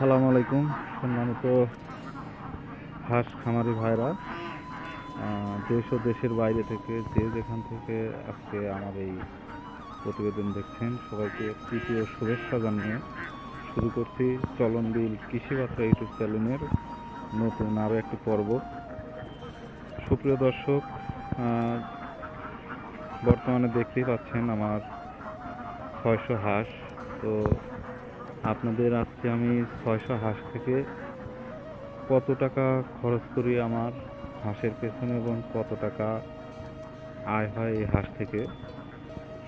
আসসালামু আলাইকুম, সম্মানিত হাঁস খামারি ভাইরা। দেশ ও দেশের বাইরে থেকে যে যেখান থেকে আজকে আমার এই প্রতিবেদন দেখছেন, সবাইকে তৃতীয় শুভেচ্ছা জানিয়ে শুরু করছি চলন বিল কৃষি বার্তা ইউটিউব চ্যানেলের নতুন আরও একটি পর্ব। সুপ্রিয় দর্শক বর্তমানে দেখতেই পাচ্ছেন আমার ছয়শো হাঁস। তো আপনাদের আজকে আমি ছয়শো হাঁস থেকে কত টাকা খরচ করি আমার হাঁসের পেছনে এবং কত টাকা আয় হয় এই হাঁস থেকে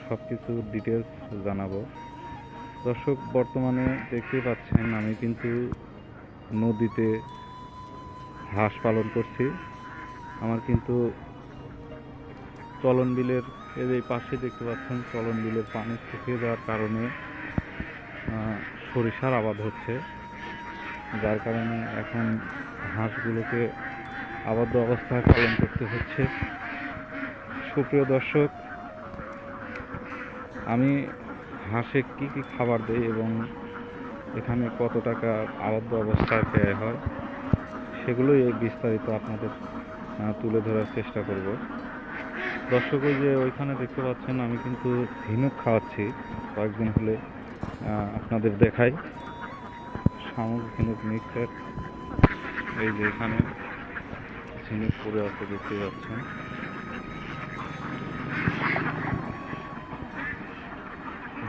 সব কিছু ডিটেলস জানাব। দর্শক, বর্তমানে দেখতেই পাচ্ছেন, আমি কিন্তু নদীতে হাঁস পালন করছি। আমার কিন্তু চলন বিলের এই পাশে দেখতে পাচ্ছেন, চলন বিলের পানি শুকিয়ে যাওয়ার কারণে সরিষার আবাদ হচ্ছে, যার কারণে এখন হাঁসগুলোকে আবদ্ধ অবস্থায় পালন করতে হচ্ছে। সুপ্রিয় দর্শক, আমি হাঁসে কি কি খাবার দেই এবং এখানে কত টাকা আবদ্ধ অবস্থায় ব্যয় হয়, সেগুলোই এই বিস্তারিত আপনাদের তুলে ধরার চেষ্টা করব। দর্শক, ওই যে ওইখানে দেখতে পাচ্ছেন, আমি কিন্তু ঝিনুক খাওয়াচ্ছি কয়েকদিন হলে আপনাদের দেখাই। শামুক, ঝিনুক, মিক্সার। এই যে এখানে ঝিনুক পড়ে আছে, দেখতে পাচ্ছেন।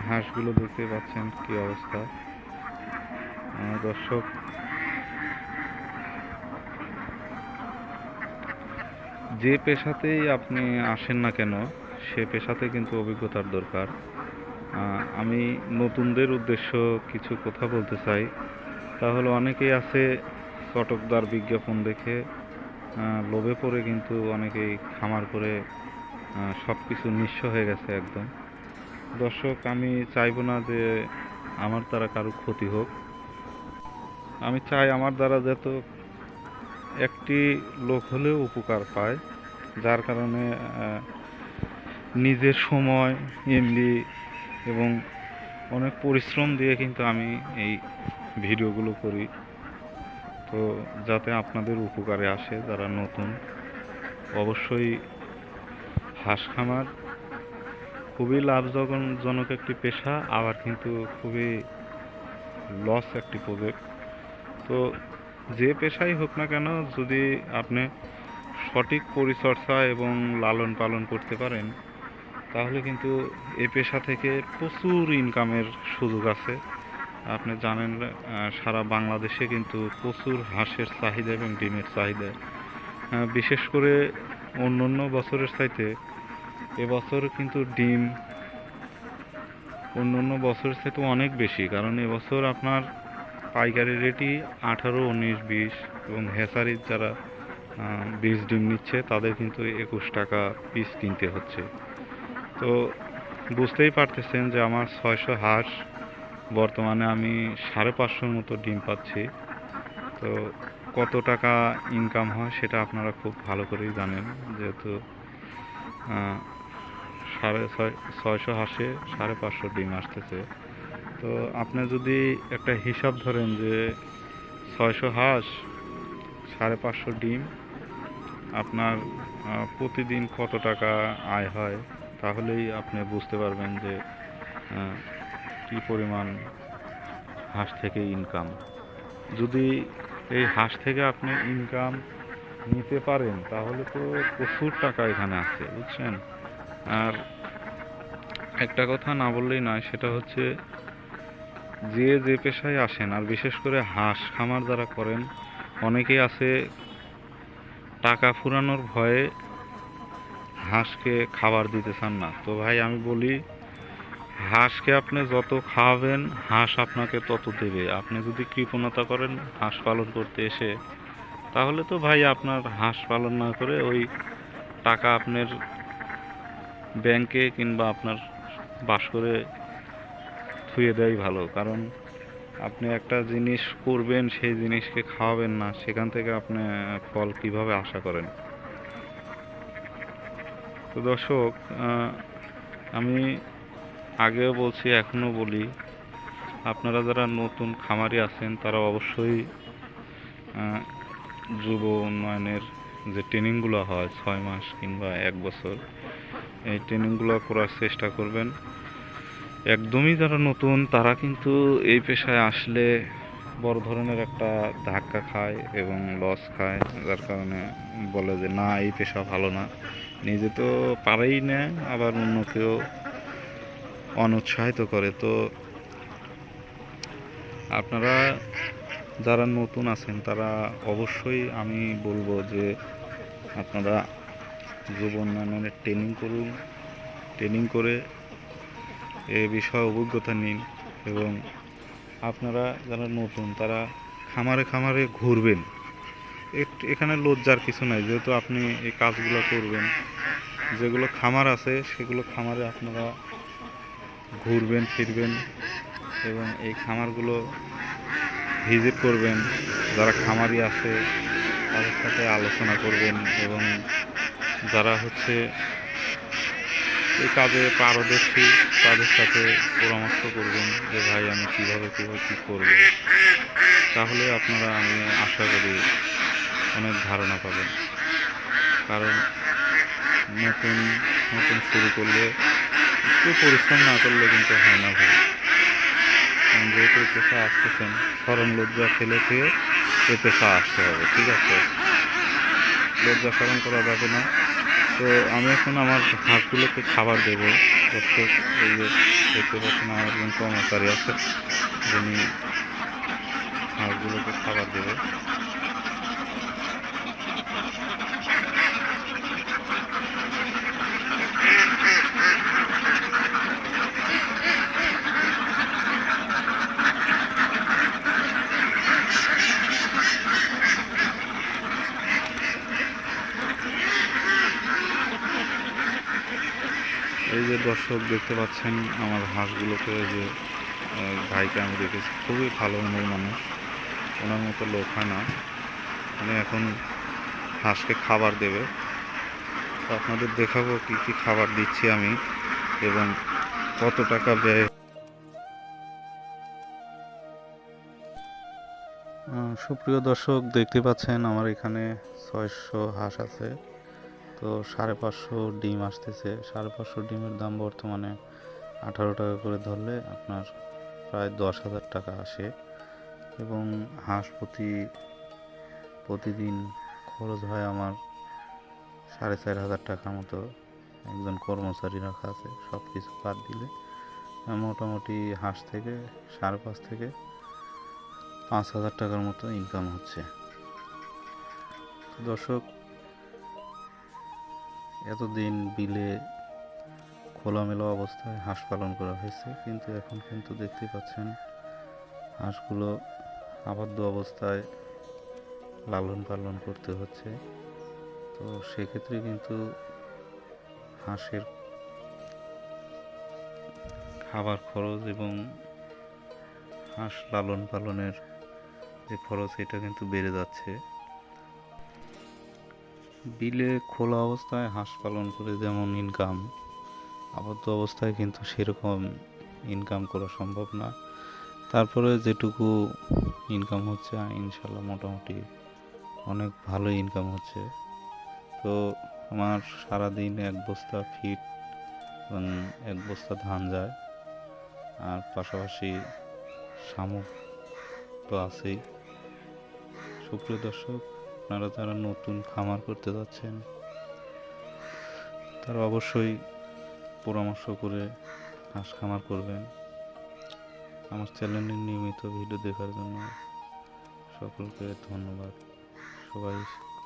হাঁসগুলো দেখতে পাচ্ছেন কি অবস্থা। দর্শক, যে পেশাতেই আপনি আসেন না কেন, সে পেশাতে কিন্তু অভিজ্ঞতার দরকার। আমি নতুনদের উদ্দেশ্য কিছু কথা বলতে চাই। তাহলে অনেকেই আছে চটকদার বিজ্ঞাপন দেখে লোভে পড়ে কিন্তু অনেকেই খামার করে সব কিছু নিঃস্ব হয়ে গেছে একদম। দর্শক, আমি চাইব না যে আমার দ্বারা কারও ক্ষতি হোক। আমি চাই আমার দ্বারা যত একটি লোক হলেও উপকার পায়, যার কারণে নিজের সময়, এমনি এবং অনেক পরিশ্রম দিয়ে কিন্তু আমি এই ভিডিওগুলো করি। তো যাতে আপনাদের উপকারে আসে যারা নতুন, অবশ্যই হাঁস খামার খুবই লাভজনক একটি পেশা, আবার কিন্তু খুবই লস একটি প্রজেক্ট তো যে পেশাই হোক না কেন, যদি আপনি সঠিক পরিচর্যা এবং লালন পালন করতে পারেন তাহলে কিন্তু এই পেশা থেকে প্রচুর ইনকামের সুযোগ আছে। আপনি জানেন সারা বাংলাদেশে কিন্তু প্রচুর হাঁসের চাহিদা এবং ডিমের চাহিদা। বিশেষ করে অন্য অন্য বছরের চাইতে এবছর কিন্তু ডিম অন্য অন্য বছরের চাইতে অনেক বেশি। কারণ এবছর আপনার পাইকারি রেটই আঠারো, উনিশ, বিশ এবং হেসারির যারা বীজ ডিম নিচ্ছে, তাদের কিন্তু একুশ টাকা পিস কিনতে হচ্ছে। তো বুঝতেই পারতেছেন যে আমার ছয়শো হাঁস, বর্তমানে আমি সাড়ে পাঁচশোর মতো ডিম পাচ্ছি। তো কত টাকা ইনকাম হয় সেটা আপনারা খুব ভালো করেই জানেন, যেহেতু সাড়ে ছয়, ছয়শো হাঁসে সাড়ে পাঁচশো ডিম আসতেছে। তো আপনি যদি একটা হিসাব ধরেন যে ছয়শো হাঁস, সাড়ে পাঁচশো ডিম, আপনার প্রতিদিন কত টাকা আয় হয়? তাহলেই আপনি বুঝতে পারবেন যে কি পরিমাণ হাঁস থেকে ইনকাম যদি এই হাঁস থেকে আপনি ইনকাম নিতে পারেন, তাহলে তো প্রচুর টাকা এখানে আছে, বুঝছেন? আর একটা কথা না বললেই নয়, সেটা হচ্ছে যে যে পেশায় আসেন, আর বিশেষ করে হাঁস খামার যারা করেন, অনেকেই আছে টাকা ফুরানোর ভয়ে হাঁসকে খাবার দিতে চান না। তো ভাই, আমি বলি, হাঁসকে আপনি যত খাওয়াবেন, হাঁস আপনাকে তত দেবে। আপনি যদি কৃপণতা করেন, হাঁস পালন করতে এসে, তাহলে তো ভাই আপনার হাঁস পালন না করে ওই টাকা আপনার ব্যাংকে কিংবা আপনার বাস করে থুয়ে দেয় ভালো। কারণ আপনি একটা জিনিস করবেন, সেই জিনিসকে খাওয়াবেন না, সেখান থেকে আপনি ফল কীভাবে আশা করেন? তো দর্শক আমি আগেও বলছি, এখনও বলি, আপনারা যারা নতুন খামারি আছেন, তারা অবশ্যই যুব উন্নয়নের যে ট্রেনিংগুলো হয়, ছয় মাস কিংবা এক বছর, এই ট্রেনিংগুলো করার চেষ্টা করবেন। একদমই যারা নতুন, তারা কিন্তু এই পেশায় আসলে বড় ধরনের একটা ধাক্কা খায় এবং লস খায়, যার কারণে বলে যে, না, এই পেশা ভালো না। নিজে তো পারেই না, আবার অন্য কেউ অনুৎসাহিত করে। তো আপনারা যারা নতুন আছেন, তারা অবশ্যই আমি বলব যে আপনারা যুব উন্নয়নের ট্রেনিং করুন ট্রেনিং করে এ বিষয়ে অভিজ্ঞতা নিন এবং আপনারা যারা নতুন, তারা খামারে খামারে ঘুরবেন। এখানে লজ্জার কিছু নাই, যেহেতু আপনি এই কাজগুলো করবেন। যেগুলো খামার আছে, সেগুলো খামারে আপনারা ঘুরবেন, ফিরবেন এবং এই খামারগুলো ভিজিট করবেন। যারা খামারি আছে, তাদের সাথে আলোচনা করবেন এবং যারা হচ্ছে এই কাজে পারদর্শী, তাদের সাথে পরামর্শ করবেন যে, ভাই, আমি কীভাবে কীভাবে কী করব? তাহলে আপনারা, আমি আশা করি অনেক ধারণা পাবেন। কারণ নতুন নতুন শুরু করলে একটু পরিশ্রম না করলে কিন্তু হয় না ভাই। যেহেতু পেশা আসতেছেন সরম লজ্জা ফেলে ফেলে এ পেশা আসতে হবে, ঠিক আছে? লজ্জা সরম করা যাবে না। তো আমি এখন আমার হাঁসগুলোকে খাবার দেবো। দর্শক এই যে দেখতে পাচ্ছেন আমার একজন কর্মচারী আছে, যিনি হাঁসগুলোকে খাবার দেবে। এই যে দর্শক দেখতে পাচ্ছেন আমার হাঁসগুলোকে যে ভাইকে আমি দেখেছি, খুবই ভালো মনের মানুষ। ওনার মতো লোক হয় না। উনি এখন হাঁসকে খাবার দেবে। তো আপনাদের দেখাবো কি কি খাবার দিচ্ছি আমি এবং কত টাকা ব্যয়। সুপ্রিয় দর্শক, দেখতে পাচ্ছেন আমার এখানে ছয়শো হাঁস আছে। তো সাড়ে পাঁচশো ডিম আসতেছে। সাড়ে পাঁচশো ডিমের দাম বর্তমানে আঠারো টাকা করে ধরলে আপনার প্রায় দশ হাজার টাকা আসে। এবং হাঁস প্রতি, প্রতিদিন খরচ হয় আমার সাড়ে চার হাজার টাকার মতো। একজন কর্মচারী রাখা আছে সব কিছু বাদ দিলে মোটামুটি হাঁস থেকে, সাড়ে পাঁচ থেকে পাঁচ হাজার টাকার মতো ইনকাম হচ্ছে। দর্শক এতদিন বিলে খোলামেলা অবস্থায় হাঁস পালন করা হয়েছে, কিন্তু এখন কিন্তু দেখতে পাচ্ছেন হাঁসগুলো আবদ্ধ অবস্থায় লালন পালন করতে হচ্ছে। তো সেক্ষেত্রে কিন্তু হাঁসের খাবার খরচ এবং হাঁস লালন পালনের যে খরচ, এটা কিন্তু বেড়ে যাচ্ছে। বিলে খোলা অবস্থায় হাঁস পালন করে যেমন ইনকাম আবদ্ধ অবস্থায় কিন্তু সেরকম ইনকাম করা সম্ভব না। তারপরে যেটুকু ইনকাম হচ্ছে, ইনশাল্লাহ মোটামুটি অনেক ভালো ইনকাম হচ্ছে। তো আমার সারাদিন এক বস্তা ফিট এবং এক বস্তা ধান যায়, আর পাশাপাশি শামুক তো আছেই। সুপ্রিয় দর্শক আপনারা যারা নতুন খামার করতে যাচ্ছেন, তারা অবশ্যই পরামর্শ করে হাঁস খামার করবেন। আমার চ্যানেলের নিয়মিত ভিডিও দেখার জন্য সকলকে ধন্যবাদ। সবাই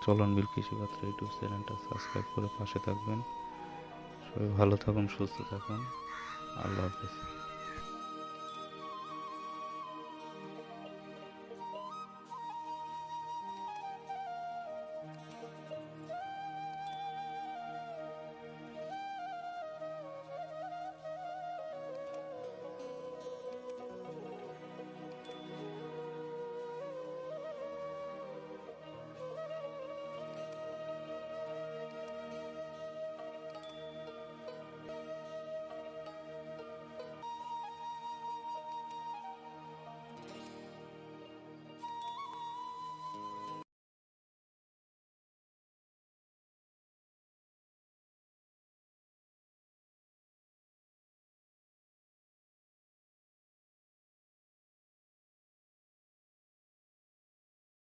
চলন বিল কৃষিপাত্র ইউটিউব চ্যানেলটা সাবস্ক্রাইব করে পাশে থাকবেন। সবাই ভালো থাকুন, সুস্থ থাকুন। আল্লাহ হাফেজ।